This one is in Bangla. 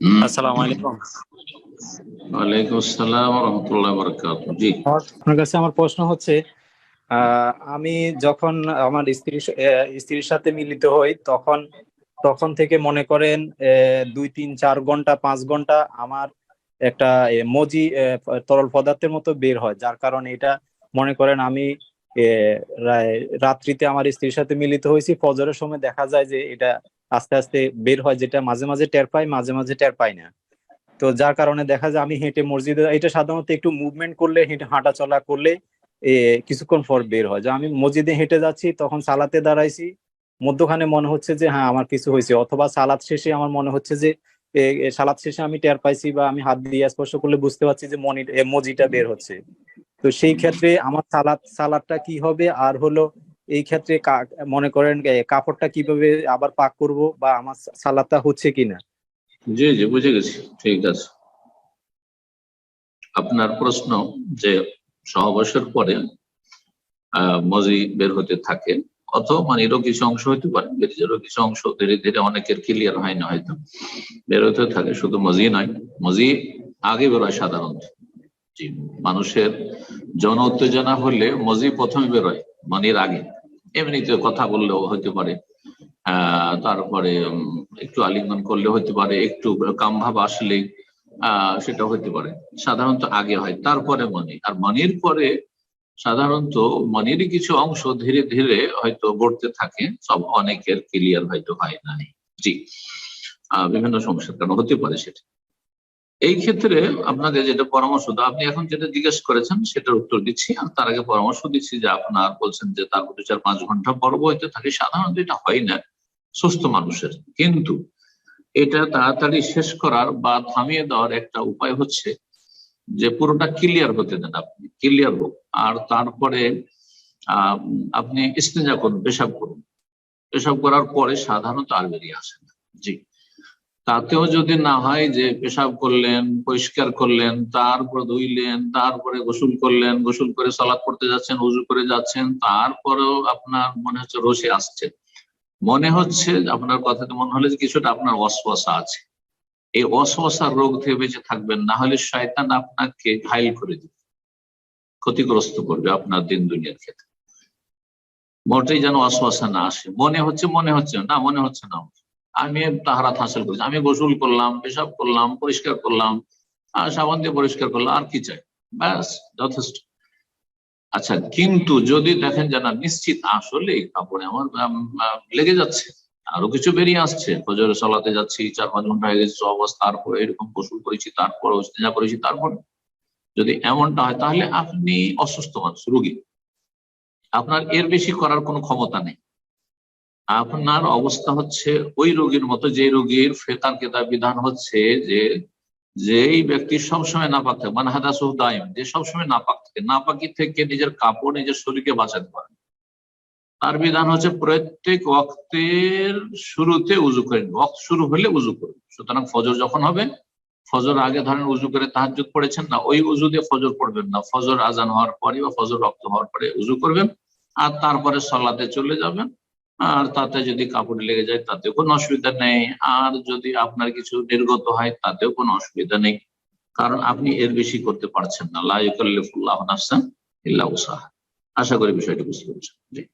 আসসালামু আলাইকুম ওয়ালাইকুম আসসালাম রহমতুল্লাহ বরকাত জি আপনার কাছে আমার প্রশ্ন হচ্ছে আমি যখন আমার স্ত্রীর স- আহ, স্ত্রীর সাথে মিলিত হই তখন তখন থেকে মনে করেন দুই তিন চার ঘণ্টা পাঁচ ঘণ্টা আমার একটা মজি তরল পদার্থের মতো বের হয়। যার কারণে এটা মনে করেন আমি রাত্রিতে আমার স্ত্রীর সাথে মিলিত হয়েছি। ফজরের সময় দেখা যায় যে এটা আস্তে আস্তে বের হয় যেটা মাঝে মাঝে টের পাই মাঝে মাঝে টের পাই না। তো যার কারণে দেখা যায় আমি হেঁটে মসজিদে, এটা সাধারণত একটু মুভমেন্ট করলে, হেঁটে হাঁটা চলা করলে কিছুক্ষণ পর বের হয়। যে আমি মসজিদে হেঁটে যাচ্ছি, তখন সালাতে দাঁড়াইছি, মধ্যখানে মনে হচ্ছে যে হ্যাঁ আমার কিছু হয়েছে। অথবা সালাত শেষে আমার মনে হচ্ছে যে সালাত শেষে আমি টের পাইছি বা আমি হাত দিয়ে স্পর্শ করলে বুঝতে পারছি যে মনি মজিটা বের হচ্ছে। তো সেই ক্ষেত্রে আমার সালাদ সালাদটা কি হবে? আর হলো এই ক্ষেত্রে মনে করেন কাপড়টা কীভাবে আবার পাক করব বা আমার সালাদটা হচ্ছে কিনা? জি জি, বুঝে গেছি। ঠিক আছে। আপনার প্রশ্ন যে সহবাসের পরে মজি বের হতে থাকে, অথবা মানে এরও কিছু অংশ হইতে পারে বেরিজেরও কিছু অংশ, ধীরে ধীরে অনেকের ক্লিয়ার হয় না হয়তো। বের হতে থাকে শুধু মজি নয়, মজি আগে বেরোয় সাধারণত। মানুষের জন উত্তেজনা হলে মজি প্রথমে বেরোয় মনির আগে। এমনিতে কথা বললেও হতে পারে। তারপরে একটু আলিঙ্গন করলে হতে পারে, একটু কামভাব আসলে সেটা হতে পারে। সাধারণত আগে হয়, তারপরে মনি আর মনির পরে সাধারণত মনির কিছু অংশ ধীরে ধীরে হয়তো গড়তে থাকে, সব অনেকের ক্লিয়ার হয়তো হয় নাই। জি। বিভিন্ন সমস্যার কারণ হতে পারে সেটা। এই ক্ষেত্রে আপনাকে যেটা পরামর্শ দাও আপনি এখন যেটা জিজ্ঞেস করেছেন সেটার উত্তর দিচ্ছি, আর তার আগে পরামর্শ দিচ্ছি যে আপনার বলছেন যে তার দু চার পাঁচ ঘণ্টা পর্ব হইতে থাকে, সাধারণত এটা হয় না, সুস্থ মানুষের। কিন্তু এটা তাড়াতাড়ি শেষ করার বা থামিয়ে দেওয়ার একটা উপায় হচ্ছে যে পুরোটা ক্লিয়ার হতে দেন আপনি ক্লিয়ার হোক। আর তারপরে আপনি ইস্তেঞ্জা করুন, পেশাব করুন। পেশাব করার পরে সাধারণত আর বেরিয়ে আসে না। জি। তাতেও যদি না হয় যে পেশাব করলেন, পরিষ্কার করলেন, তারপর ধুইলেন, তারপরে গোসল করলেন, গোসল করে সালাদ করতে যাচ্ছেন, উজু করে যাচ্ছেন, তারপরেও আপনার মনে হচ্ছে রসে আসছে। মনে হচ্ছে আপনার কথাতে মনে হলে কিছুটা আপনার অশ্বাসা আছে। এই অশ্বাসার রোগ থেকে বেঁচে থাকবেন, না হলে শয়তান আপনাকে ঘাইল করে দিবে। ক্ষতিগ্রস্ত করবে আপনার দিন দুনিয়ার ক্ষেত্রে। মোটেই যেন অশ্বাসা না আসে। মনে হচ্ছে মনে হচ্ছে না, মনে হচ্ছে না। আমি তাহারাত হাসিল করেছি। আমি গোসল করলাম, পেশাব করলাম, পরিষ্কার করলাম সাবান দিয়ে পরিষ্কার করলাম, আর কি চাই? ব্যাস, যথেষ্ট। আচ্ছা কিন্তু যদি দেখেন যে না, নিশ্চিত আসলে কাপড়ে আমার লেগে যাচ্ছে, আরও কিছু বেরিয়ে আসছে ফজরে চলাতে যাচ্ছি, চার পাঁচ ঘণ্টা হয়ে গেছে অবস্থা, তারপরে এরকম গোসল করেছি, তারপর ইস্তেঞ্জা করেছি, তারপর যদি এমনটা হয়, তাহলে আপনি অসুস্থ মানুষ, রুগী। আপনার এর বেশি করার কোনো ক্ষমতা নেই। আপনার অবস্থা হচ্ছে ওই রোগীর মতো, যে রোগীর ফেতার কেতাব বিধান হচ্ছে যে যেই ব্যক্তি সবসময় নাপাক থাকে। মানে হাদা দাইম, যে সবসময় নাপাক থাকে। নাপাকি থেকে নিজের কাপড়, নিজের শরীরকে বাঁচাতে পারে। তার বিধান হচ্ছে প্রত্যেক ওয়াক্তের শুরুতে উজু করেন ওয়াক্ত শুরু হলে উজু করুন। সুতরাং ফজর যখন হবে, ফজর আগে ধরেন উজু করে তাহার তাহাজ্জুদ পড়েছেন না, ওই উজু দিয়ে ফজর পড়বেন না। ফজর আজান হওয়ার পরে বা ফজর রক্ত হওয়ার পরে উজু করবেন, আর তারপরে সলাতে চলে যাবেন। আর তাতে যদি কাপড় লেগে যায়, তাতেও কোনো অসুবিধা নেই। আর যদি আপনার কিছু নির্গত হয়, তাতেও কোনো অসুবিধা নেই। কারণ আপনি এর বেশি করতে পারছেন না। লাইকুল্লাহ আশা করি বিষয়টি বুঝতে পেরেছেন। জি।